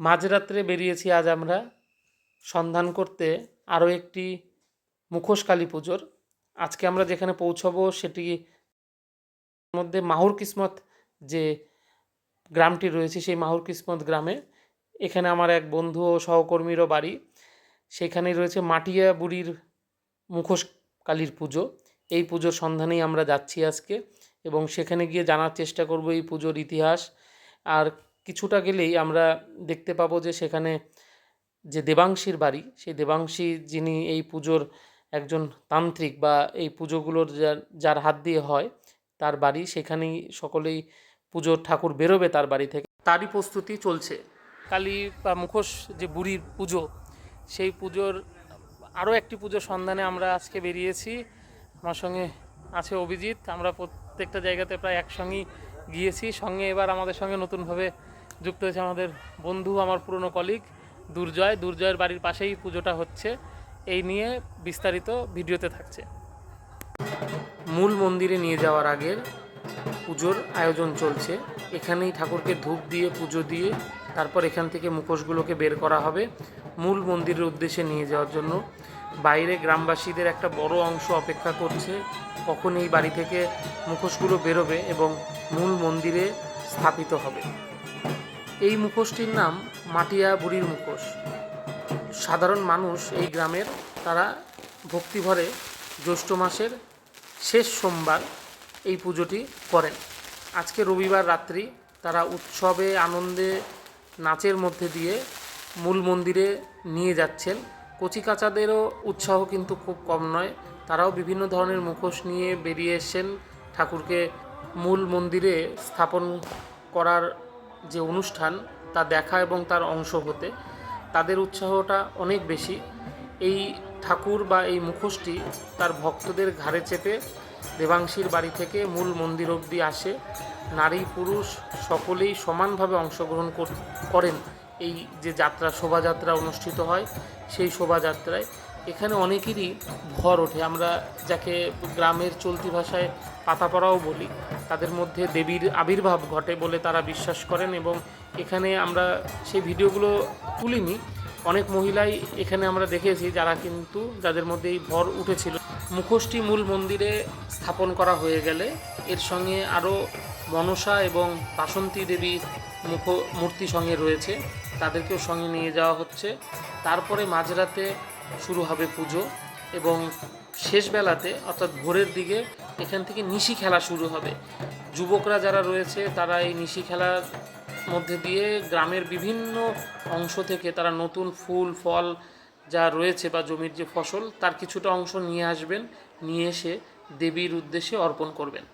মাঝরাত্রে বেরিয়েছি আজ আমরা সন্ধান করতে আরও একটি মুখোশ কালী পুজোর। আজকে আমরা যেখানে পৌঁছবো সেটি মধ্যে মাহুর কিসমত যে গ্রামটি রয়েছে সেই মাহুর কিসমত গ্রামে। এখানে আমার এক বন্ধু ও সহকর্মীরও বাড়ি। সেখানেই রয়েছে মাটিয়া বুড়ির মুখোশ কালীর পুজো। এই পুজোর সন্ধানেই আমরা যাচ্ছি আজকে এবং সেখানে গিয়ে জানার চেষ্টা করব এই পুজোর ইতিহাস। আর কিছুটা গেলেই আমরা দেখতে পাবো যে সেখানে যে দেবাংশীর বাড়ি, সেই দেবাংশী যিনি এই পুজোর একজন তান্ত্রিক বা এই পুজোগুলোর যার যার হাত দিয়ে হয়, তার বাড়ি সেখানেই সকলেই পুজোর ঠাকুর বেরোবে তার বাড়ি থেকে। তারই প্রস্তুতি চলছে। কালী বা মুখোশ যে বুড়ির পুজো, সেই পুজোর আরও একটি পুজোর সন্ধানে আমরা আজকে বেরিয়েছি। আমার সঙ্গে আছে অভিজিৎ, আমরা প্রত্যেকটা জায়গাতে প্রায় একসঙ্গেই গিয়েছি। সঙ্গে এবার আমাদের সঙ্গে নতুনভাবে যুক্ত হয়েছে আমাদের বন্ধু, আমার পুরনো কলিগ দুর্জয়। দুর্জয়ের বাড়ির পাশেই পুজোটা হচ্ছে। এই নিয়ে বিস্তারিত ভিডিওতে থাকছে। মূল মন্দিরে নিয়ে যাওয়ার আগে পুজোর আয়োজন চলছে। এখানেই ঠাকুরকে ধূপ দিয়ে, পুজো দিয়ে তারপর এখান থেকে মুখোশগুলোকে বের করা হবে মূল মন্দিরের উদ্দেশ্যে নিয়ে যাওয়ার জন্য। বাইরে গ্রামবাসীদের একটা বড় অংশ অপেক্ষা করছে কখন এই বাড়ি থেকে মুখোশগুলো বেরোবে এবং মূল মন্দিরে স্থাপিত হবে। এই মুখোশটির নাম মাটিয়া বুড়ির মুখোশ। সাধারণ মানুষ এই গ্রামের, তারা ভক্তিভরে জ্যৈষ্ঠ মাসের শেষ সোমবার এই পুজোটি করেন। আজকে রবিবার রাত্রি তারা উৎসবে, আনন্দে, নাচের মধ্যে দিয়ে মূল মন্দিরে নিয়ে যাচ্ছেন। কচিকাচাদেরও উৎসাহ কিন্তু খুব কম নয়। তারাও বিভিন্ন ধরনের মুখোশ নিয়ে বেরিয়ে এসেছেন ঠাকুরকে মূল মন্দিরে স্থাপন করার যে অনুষ্ঠান, তা দেখা এবং তার অংশ হতে, তাদের উৎসাহটা অনেক বেশি। এই ঠাকুর বা এই মুখোশটি তার ভক্তদের ঘাড়ে চেপে দেবাংশীর বাড়ি থেকে মূল মন্দির অবধি আসে। নারী, পুরুষ সকলেই সমানভাবে অংশগ্রহণ করেন। এই যে যাত্রা, শোভাযাত্রা অনুষ্ঠিত হয়, সেই শোভাযাত্রায় এখানে অনেকেরই ভর ওঠে। আমরা যাকে গ্রামের চলতি ভাষায় পাতাপড়াও বলি তাদের মধ্যে দেবীর আবির্ভাব ঘটে বলে তারা বিশ্বাস করেন এবং এখানে আমরা সেই ভিডিওগুলো তুলিনি। অনেক মহিলাই এখানে আমরা দেখেছি যারা কিন্তু যাদের মধ্যে এই ভর উঠেছিল। মুখোশটি মূল মন্দিরে স্থাপন করা হয়ে গেলে এর সঙ্গে আরও মনসা এবং বাসন্তী দেবী মুখ, মূর্তি সঙ্গে রয়েছে। তাদেরকেও সঙ্গে নিয়ে যাওয়া হচ্ছে। তারপরে মাঝরাতে শুরু হবে পুজো এবং শেষ বেলাতে অর্থাৎ ভোরের দিকে এখান থেকে নিশি খেলা শুরু হবে। যুবকরা যারা রয়েছে, তারা এই নিশি খেলার মধ্যে দিয়ে গ্রামের বিভিন্ন অংশ থেকে তারা নতুন ফুল, ফল যা রয়েছে বা জমির যে ফসল, তার কিছুটা অংশ নিয়ে আসবেন, নিয়ে এসে দেবীর উদ্দেশ্যে অর্পণ করবেন।